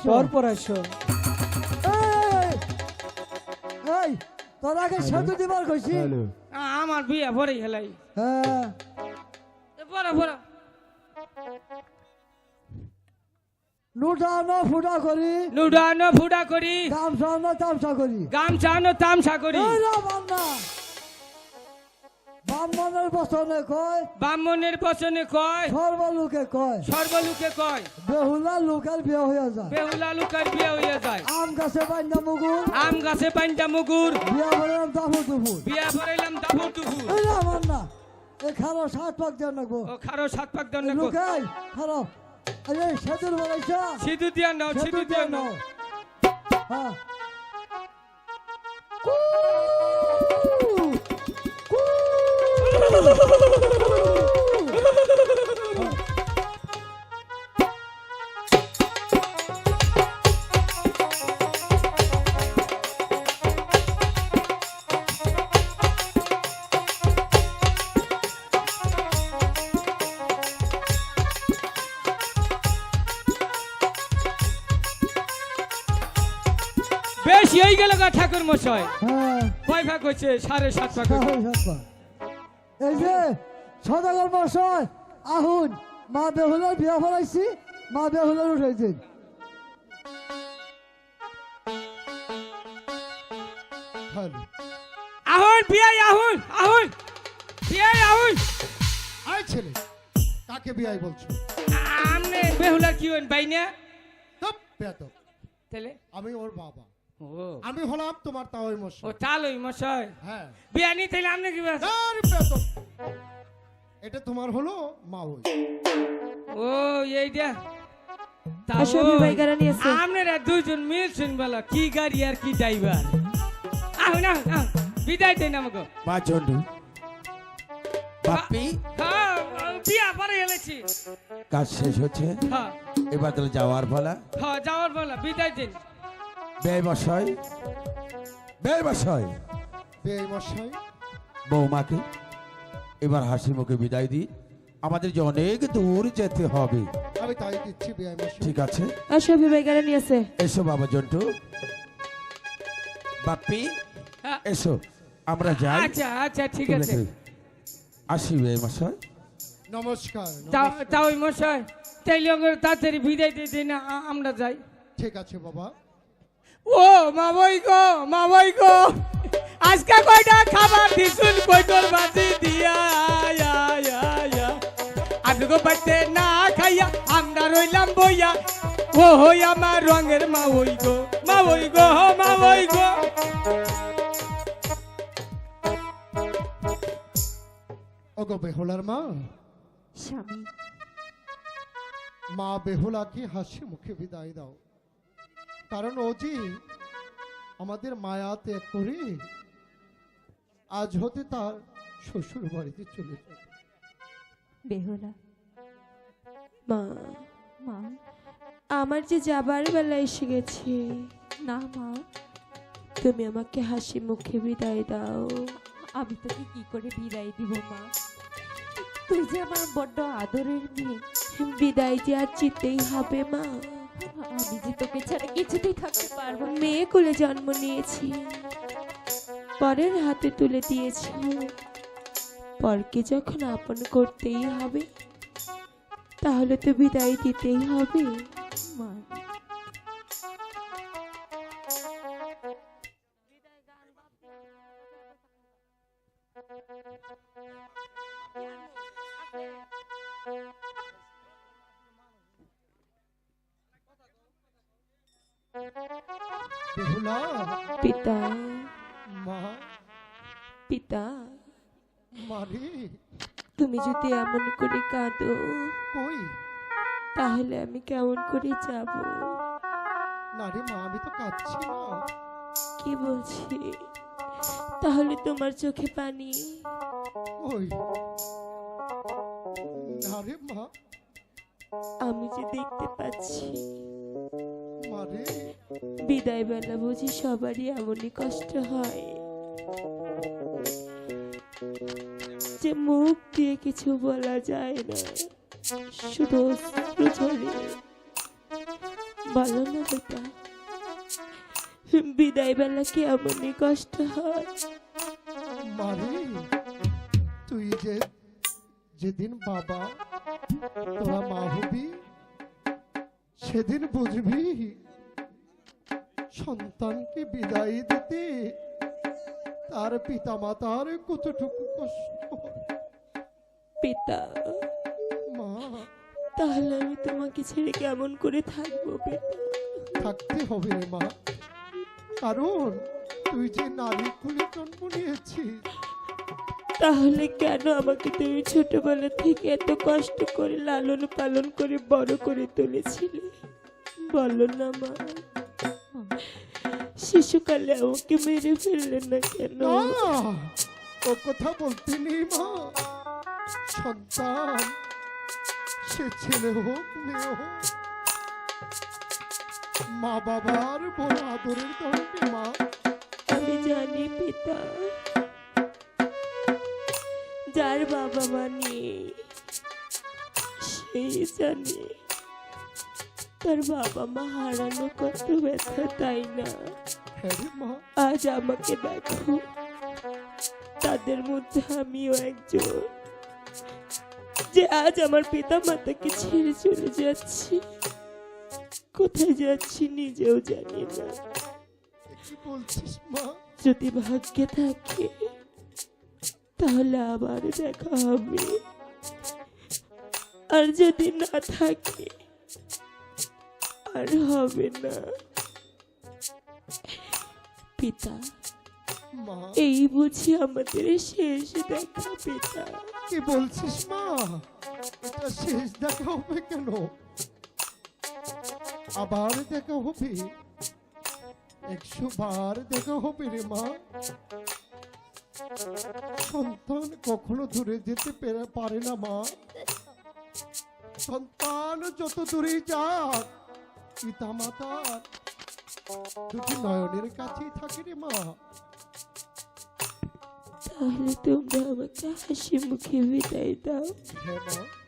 আসছো পরপর আসো। এই, তোর আগে সেতু দিবার কইছি? আমার বিয়ে ভরে হেলাই। হ্যাঁ। বড় বড় নুটা ন ফুটা করি। নুডানো ফুডা করি। গামছা ন তামসা করি। গামছানো তামসা করি। বান্না ব্রাহ্মণের বচনে কয় ব্রাহ্মণের বচনে কয় সর্বলোকে কয়। সর্বলোকে কয়। বেহুলা লোকের বিয়ে হয়ে যায়। বেহুলা লুকার বিয়ে হয়ে যায়। আম গাছে বান্ধা মুগুর। আম গাছে পাঞ্জা মুগুর। বিয়া বললাম দাফু দুফু। বিয়া ভরাইলাম দাফুর টুকুর এই রে বান্না এ খারো সাত পাক দিয়ে নাকবো। ও খারো সাত পাক দণ্ড লুকাই খারো। আরে সেতুর বলাইছ সিধু দিয়া নাও সিধু দিয়া নাও। হ্যাঁ। বেশি হয়ে গেল গা ঠাকুর মশাই হ্যাঁ কয় ভাগ হয়েছে সাড়ে সাত ভাগ। এই যে সদাগর মশাই আহুন মা বেহুলার বিয়া ফলাইছি মা বেহুলার উঠাইছেন হ্যালো। আহুন বিয়াই আহুন আহুন বিয়াই আহুন। আয় ছেলে কাকে বিয়াই বলছো? আমনে বেহুলা কি হইন বাইনা তপ বেয়াদব। তাহলে? আমি ওর বাবা। আমি হলাম তোমার তাওই মশাই। ও মশাই তালই মশাই। হ্যাঁ। বিয়া নি তাইলে আমনে কি বাস। এটা তোমার হলো মা ওই ও এইটা। আপনারা দুজন মিলছেন বলা কি গাড়ি আর কি ড্রাইভার? আহুন না আহুন বিদায় দেন আমাকে। মা চন্ডু বাপ্পি হ্যাঁ বিয়া পরে এলেছি। কাজ শেষ হচ্ছে। হ্যাঁ। এবার তাহলে যাওয়ার ফলা হ্যাঁ যাওয়ার বলা বিদায় দিন। ব্যয় ব্যয় মশাই বৌমাকে এবার হাসি মুখে বিদায় দিই। আমাদের যে অনেক দূর যেতে হবে। আমি তাই দিচ্ছি মশাই ঠিক আছে? আসো বিবাহ গাড়ি নিয়ে এসো বাবা জন্টু। বাপ্পি হ্যাঁ, এসো। আমরা যাই। আচ্ছা আচ্ছা ঠিক আছে। আসি ব্যয় মশাই নমস্কার। তাও মশাই তাইলে তাড়াতাড়ি বিদায় দিয়ে দিন আমরা যাই। ঠিক আছে বাবা। ও মা বই গো মা বই গো। আজকে কয়টা খাবার দিছুন কয়টোর বাজি দিয়া। গো বাড়তে না খাইয়া আমরা রইলাম বইয়া। ও হই আমার রঙের মা ওই গো মা ওই গো মা ওই গো। ওগো বেহুলার মা। স্বামী। মা বেহুলাকে হাসি মুখে বিদায় দাও। কারণ ও যে আমাদের মায়া ত্যাগ করে আজ হতে তার শ্বশুর বাড়িতে চলে যাবে। বেহুলা। মা। মা। আমার যে যাবার বেলা এসে গেছে। না মা। তুমি আমাকে হাসি মুখে বিদায় দাও। আমি তোকে কি করে বিদায় দিব মা? তুই যে আমার বড্ড আদরের মেয়ে। বিদায় যে আর চিতেই হবে মা। আমি তোকে ছাড়া কিছুতেই থাকতে পারব মেয়ে কোলে জন্ম নিয়েছি। পরের হাতে তুলে দিয়েছি। পরকে যখন আপন করতেই হবে, তাহলে তো বিদায় দিতেই হবে, মা। পিতা মা পিতা মারি তুমি যদি এমন করে কাঁদো কই? তাহলে আমি কেমন করে যাব? না রে মা আমি তো কাঁদছি না। কি বলছি? তাহলে তোমার চোখে পানি? ওই না রে মা। আমি যে দেখতে পাচ্ছি বিদায় বেলা বুঝি সবারই এমনই কষ্ট হয়। যে মুখ দিয়ে কিছু বলা যায় না শুধু অশ্রু ঝরে। বলো না বেটা বিদায় বেলা কি এমনই কষ্ট হয়? মারি তুই যে যেদিন বাবা তোরা মা হবি সেদিন বুঝবি সন্তানকে বিদায় দিতে তার পিতা মাতার কতটুকু কষ্ট? পিতা মা তাহলে আমি তোমাকে ছেড়ে কেমন করে থাকব থাকতে হবে রে মা। কারণ তুই যে নারী কুলে জন্ম নিয়েছিস। তাহলে কেন আমাকে তুমি ছোটবেলা থেকে এত কষ্ট করে লালন পালন করে বড় করে তুলেছিলে? বলো না মা। শিশুকালে আমাকে মেরে ফেললে না কেন? ও কথা বলতে নেই মা। সন্তান সে ছেলে হোক মেয়ে হোক। মা বাবার বড় আদরের দরকে মা। আমি জানি পিতা যার বাবা মা নেই সেই জানে। তার বাবা মা হারানো কত ব্যথা তাই না? হ্যাঁ আজ আমাকে দেখো। তাদের মধ্যে আমিও একজন। যে আজ আমার পিতা মাতাকে ছেড়ে চলে যাচ্ছি। কোথায় যাচ্ছি নিজেও জানি না। বলছিস মা? যদি ভাগ্যে থাকে তাহলে আবার দেখা হবে। আর যদি না থাকে আর হবে না। পিতা এই বুঝি আমাদের শেষ দেখা পিতা। কি বলছিস মা? এটা শেষ দেখা হবে কেন? আবার দেখা হবে? একশো বার দেখা হবে রে মা। সন্তান কখনো দূরে যেতে পেরে- পারে না মা। সন্তান যত দূরে যাক পিতা মাতার দুটি নয়নের কাছেই থাকে রে মা। তাহলে তোমরা আমাকে হাসি মুখে বিদায় দাও। হ্যাঁ মা।